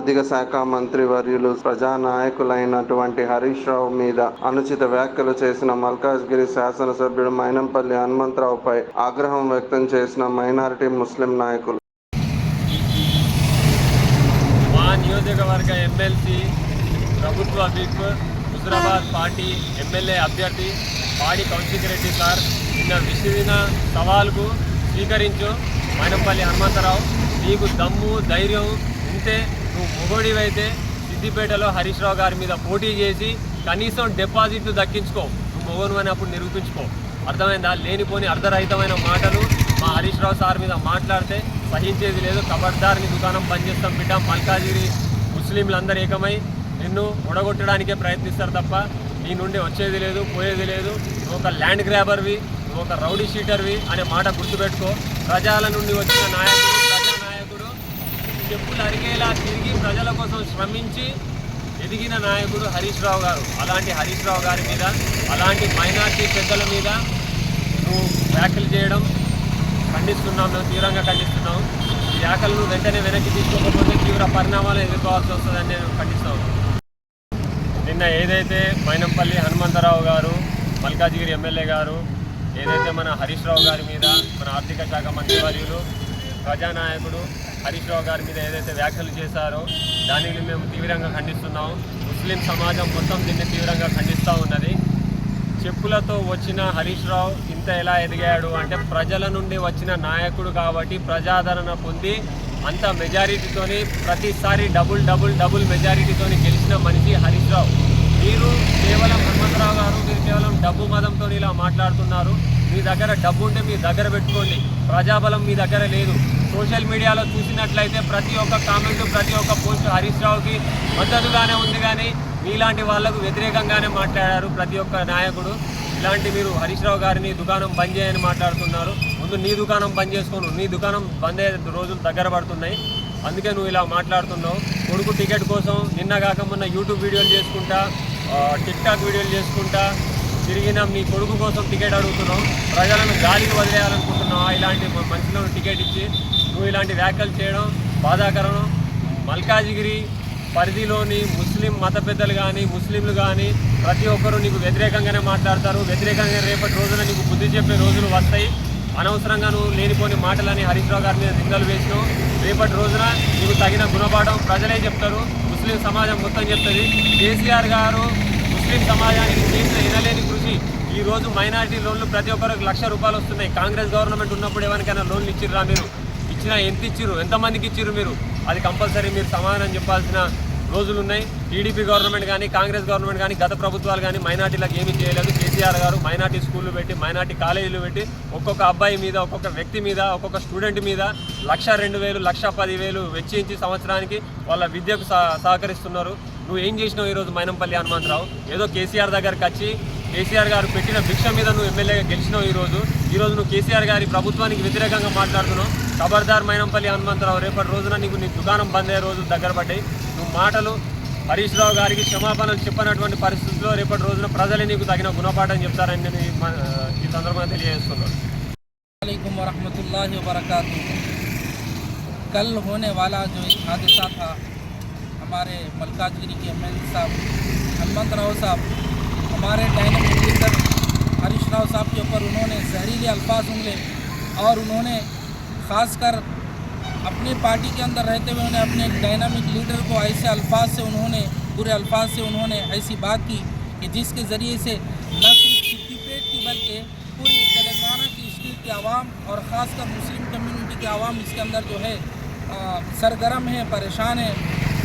ఆర్థిక శాఖ మంత్రి వర్యులు ప్రజానాయకులైనటువంటి హరీష్ రావు మీద అనుచిత వ్యాఖ్యలు చేసిన మల్కాజ్గిరి శాసనసభ్యుడు మైనంపల్లి హనుమంతరావుపై ఆగ్రహం వ్యక్తం చేసిన మైనారిటీ ముస్లిం నాయకులు. మా నియోజకవర్గ ఎమ్మెల్సీ ప్రభుత్వ విప్ హుజరాబాద్ పార్టీ ఎమ్మెల్యే అభ్యర్థి పాడి కౌశిక్ రెడ్డి సార్ నిన్న విసిరిన సవాల్కు స్వీకరించు మైనంపల్లి హనుమంతరావు నీకు దమ్ము ధైర్యం ఉంటే నువ్వు మొగోడివైతే సిద్దిపేటలో హరీష్ రావు గారి మీద పోటీ చేసి కనీసం డిపాజిట్లు దక్కించుకో. నువ్వు మొగోను అని అప్పుడు నిరూపించుకో. అర్థమైందా? లేనిపోని అర్ధరహితమైన మాటలు మా హరీష్ రావు సార్ మీద మాట్లాడితే సహించేది లేదు. ఖబర్దార్ని దుకాణం పనిచేస్తాం బిడ్డ. మల్కాజిరి ముస్లింలందరూ ఏకమై నిన్ను ఉడగొట్టడానికే ప్రయత్నిస్తారు తప్ప నీ నుండి వచ్చేది లేదు పోయేది లేదు. నువ్వు ఒక ల్యాండ్ గ్రాబర్వి నువ్వు ఒక రౌడీ షీటర్వి అనే మాట గుర్తుపెట్టుకో. ప్రజల నుండి వచ్చిన నాయకుడు చెప్పులు అరిగేలా తిరిగి ప్రజల కోసం శ్రమించి ఎదిగిన నాయకుడు హరీష్ రావు గారు. అలాంటి హరీష్ రావు గారి మీద అలాంటి మైనార్టీ పెద్దల మీద నువ్వు వ్యాఖ్యలు చేయడం ఖండిస్తున్నాం మేము తీవ్రంగా ఖండిస్తున్నాం ఈ వ్యాఖ్యలను వెంటనే వెనక్కి తీసుకోకపోతే తీవ్ర పరిణామాలు ఎదుర్కోవాల్సి వస్తుందని నేను ఖండిస్తాం నిన్న ఏదైతే మైనంపల్లి హనుమంతరావు గారు మల్కాజిగిరి ఎమ్మెల్యే గారు ఏదైతే మన హరీష్ రావు గారి మీద మన ఆర్థిక శాఖ మంత్రివర్యులు ప్రజానాయకుడు హరీష్ రావు గారి మీద ఏదైతే వ్యాఖ్యలు చేశారో దానిని మేము తీవ్రంగా ఖండిస్తున్నాం. ముస్లిం సమాజం మొత్తం దీన్ని తీవ్రంగా ఖండిస్తూ ఉన్నది. చెప్పులతో వచ్చిన హరీష్ రావు ఇంత ఎలా ఎదిగాడు అంటే ప్రజల నుండి వచ్చిన నాయకుడు కాబట్టి ప్రజాదరణ పొంది అంత మెజారిటీతోని ప్రతిసారి డబుల్ డబుల్ డబుల్ మెజారిటీతోని గెలిచిన మనిషి హరీష్ రావు. మీరు కేవలం హనుమంతరావు గారు మీరు కేవలం డబ్బు మదంతో ఇలా మాట్లాడుతున్నారు. మీ దగ్గర డబ్బు ఉంటే మీ దగ్గర పెట్టుకోండి. ప్రజాబలం మీ దగ్గర లేదు. సోషల్ మీడియాలో చూసినట్లయితే ప్రతి ఒక్క కామెంట్ ప్రతి ఒక్క పోస్ట్ హరీష్ రావుకి మద్దతుగానే ఉంది కానీ మీలాంటి వాళ్ళకు వ్యతిరేకంగానే మాట్లాడారు ప్రతి ఒక్క నాయకుడు. ఇలాంటి మీరు హరీష్ రావు గారిని దుకాణం బంద్ చేయని మాట్లాడుతున్నారు. ముందు నీ దుకాణం బంద్ చేసుకోను. నీ దుకాణం బంద్ అయ్యే రోజులు దగ్గర పడుతున్నాయి. అందుకే నువ్వు ఇలా మాట్లాడుతున్నావు. కొడుకు టికెట్ కోసం నిన్న కాక మొన్న యూట్యూబ్ వీడియోలు చేసుకుంటా. టిక్టాక్ టిక్ టాక్ వీడియోలు చేసుకుంటా తిరిగిన మీ కొడుకు కోసం టికెట్ అడుగుతున్నాం ప్రజలను గాలికి వదిలేయాలనుకుంటున్నావా? ఇలాంటి మ- మనుషులను టికెట్ ఇచ్చి నువ్వు ఇలాంటి వ్యాఖ్యలు చేయడం బాధాకరం. మల్కాజిగిరి పరిధిలోని ముస్లిం మత పెద్దలు కానీ ముస్లింలు కానీ ప్రతి ఒక్కరూ నీకు వ్యతిరేకంగానే మాట్లాడతారు. వ్యతిరేకంగా రేపటి రోజున నీకు బుద్ధి చెప్పే రోజులు వస్తాయి. అనవసరంగా నువ్వు లేనిపోని మాటలని హరీష్ రావు గారి మీద నిందలు వేసినావు. రేపటి రోజున నీకు తగిన గుణపాఠం ప్రజలే చెప్తారు. ముస్లిం సమాజం మొత్తం చెప్తుంది. కేసీఆర్ గారు ముస్లిం సమాజానికి చేసిన ఎనలేని కృషి. ఈ రోజు మైనారిటీ లోన్లు ప్రతి ఒక్కరికి లక్ష రూపాయలు వస్తున్నాయి. కాంగ్రెస్ గవర్నమెంట్ ఉన్నప్పుడు ఎవరికైనా లోన్లు ఇచ్చిర్రా మీరు? ఇచ్చిన ఎంత ఇచ్చిర్రు? ఎంతమందికి ఇచ్చిర్రు మీరు? అది కంపల్సరీ మీరు సమాధానం చెప్పాల్సిన రోజులు ఉన్నాయి టీడీపీ గవర్నమెంట్ కానీ కాంగ్రెస్ గవర్నమెంట్ కానీ గత ప్రభుత్వాలు కానీ మైనార్టీలకు ఏమీ చేయలేదు. కేసీఆర్ గారు మైనార్టీ స్కూళ్ళు పెట్టి మైనార్టీ కాలేజీలు పెట్టి ఒక్కొక్క అబ్బాయి మీద ఒక్కొక్క వ్యక్తి మీద ఒక్కొక్క స్టూడెంట్ మీద లక్ష రెండు వేలు లక్ష పదివేలు వెచ్చించి సంవత్సరానికి వాళ్ళ విద్యకు సహ- సహకరిస్తున్నారు. నువ్వు ఏం చేసినావు ఈరోజు మైనంపల్లి హనుమంతరావు? ఏదో కేసీఆర్ దగ్గరకు వచ్చి కేసీఆర్ గారు పెట్టిన భిక్ష మీద నువ్వు ఎమ్మెల్యేగా గెలిచినావు ఈరోజు. ఈరోజు నువ్వు కేసీఆర్ గారి ప్రభుత్వానికి వ్యతిరేకంగా మాట్లాడుతున్నావు. ఖబర్దార్ మైనంపల్లి హనుమంతరావు రేపటి రోజున నీకు నీ దుకాణం బంద్ అయ్యే రోజు దగ్గర పడ్డాయి. మాటలు హరీష్ రావు గారికి క్షమాపణలు చెప్పనటువంటి పరిస్థితుల్లో రేపటి రోజున ప్రజలే నీకు తగిన గుణపాఠం చెప్తారని నేను ఈ మ- ఈ సందర్భంగా తెలియజేస్తున్నాను वालेकुम वरहमतुल्लाहि वबरकातुह कल होने वाला जो एक हादसा था हमारे मलकाजगिरी के एम साहब हनुमंत राव साहब हमारे डायनेमिक लीडर हरीश राव साहब के ऊपर उन्होंने जहरीले अल्फाज उंगले और उन्होंने ख़ासकर अपनी पार्टी के अंदर रहते हुए उन्हें अपने डायनामिक लीडर को ऐसे अल्फाज से उन्होंने, बुरे अल्फाज से उन्होंने ऐसी बात की कि जिसके ज़रिए से न सिर्फ़ सिद्दीपेट की, बल्कि पूरी तेलंगाना की स्टेट की आवाम और ख़ासकर मुस्लिम कम्युनिटी के आवाम इसके अंदर जो है सरगर्म है, परेशान है।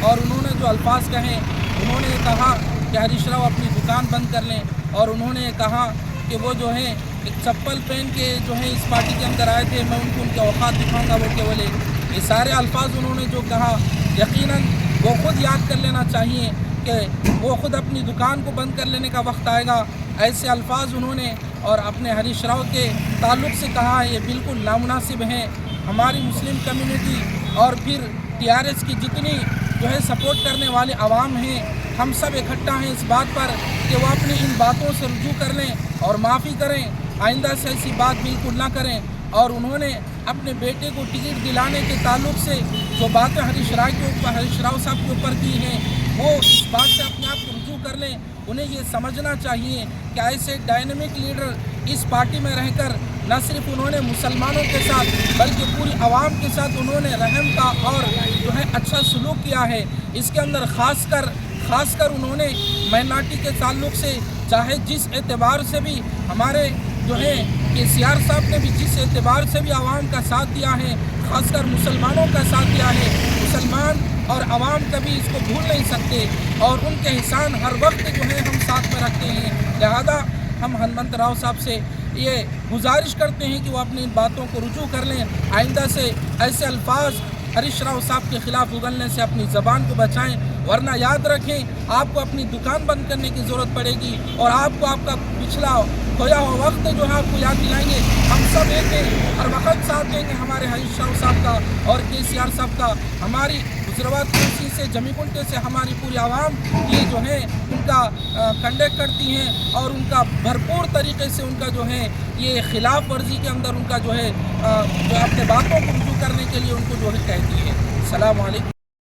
और उन्होंने जो अल्फाज कहे, उन्होंने कहा कि हरीश राव अपनी दुकान बंद कर लें और उन्होंने कहा कि वो जो है एक चप्पल पहन के जो है इस पार्टी के अंदर आए थे, मैं उनको उनके औकात दिखाऊँगा वो के बोले ये सारे अल्फाज उन्होंने जो कहा, यकीनन वो खुद याद कर लेना चाहिए कि वो खुद अपनी दुकान को बंद कर लेने का वक्त आएगा। ऐसे अल्फाज उन्होंने और अपने हरीश राव के ताल्लुक से कहा ये बिल्कुल नामनासिब हैं। हमारी मुस्लिम कम्युनिटी और फिर टीआरएस की जितनी जो है सपोर्ट करने वाले आवाम हैं। हम सब इकट्ठा हैं इस बात पर कि वो अपनी इन बातों से रुजू कर लें और माफ़ी करें। आइंदा से ऐसी बात बिल्कुल ना करें। और उन्होंने अपने बेटे को टिकट दिलाने के ताल्लुक से जो बातें हरीश राय के ऊपर, हरीश राव साहब के ऊपर की हैं, वो इस बात से अपने आप को रुजू कर लें। उन्हें ये समझना चाहिए कि ऐसे डायनेमिक लीडर इस पार्टी में रहकर न सिर्फ़ उन्होंने मुसलमानों के साथ, बल्कि पूरी आवाम के साथ उन्होंने रहम का और जो है अच्छा सलूक किया है। इसके अंदर खास खासकर खासकर उन्होंने माइनॉरिटी के ताल्लुक से, चाहे जिस एतबार से भी हमारे जो है, के सी आर साहब ने भी जिस एतबार से भी आवाम का साथ दिया है, खासकर मुसलमानों का साथ दिया है, मुसलमान और आवाम कभी इसको भूल नहीं सकते। और उनके एहसान हर वक्त जो है हम साथ में रखते हैं। लिहाजा हम हनुमंत राव साहब से ये गुजारिश करते हैं कि वो अपनी इन बातों को रुजू कर लें, आइंदा से ऐसे अल्फाज हरीश राव साहब के खिलाफ उगलने से अपनी ज़बान को बचाएँ, वरना याद रखें, आपको अपनी दुकान बंद करने की ज़रूरत पड़ेगी और आपको आपका पिछला खोया हुआ वक्त जो है आपको याद दिलाएँगे। हम सब एक हैं, हर वक्त साथ देंगे हमारे हरीश राव साहब का और के सी आर साहब का। हमारी गुजराबाद कुर्सी से जमीकुंटे से हमारी पूरी आवाम ये जो है उनका कंडक्ट करती हैं और उनका भरपूर तरीके से उनका जो है, ये खिलाफ वर्जी के अंदर उनका जो है जो अपने बातों को रुजू करने के लिए उनको जो है कहती है। सलाम